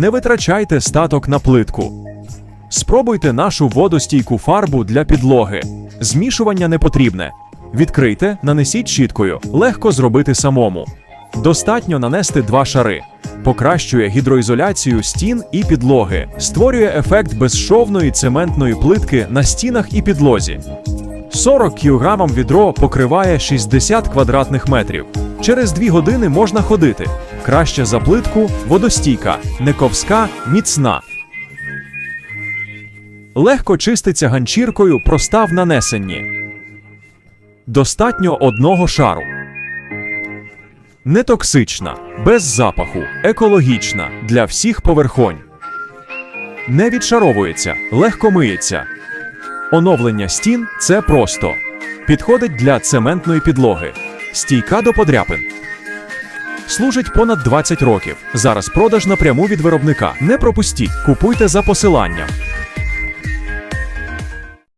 Не витрачайте статок на плитку. Спробуйте нашу водостійку фарбу для підлоги. Змішування не потрібне. Відкрийте, нанесіть щіткою. Легко зробити самому. Достатньо нанести два шари. Покращує гідроізоляцію стін і підлоги, створює ефект безшовної цементної плитки на стінах і підлозі. 40 кг відро покриває 60 квадратних метрів. Через 2 години можна ходити. Краще за плитку, водостійка, не ковська, міцна. Легко чиститься ганчіркою, проста в нанесенні. Достатньо одного шару. Нетоксична, без запаху, екологічна для всіх поверхонь. Не відшаровується, легко миється. Оновлення стін це просто. Підходить для цементної підлоги. Стійка до подряпин. Служить понад 20 років. Зараз продаж напряму від виробника. Не пропустіть, купуйте за посиланням.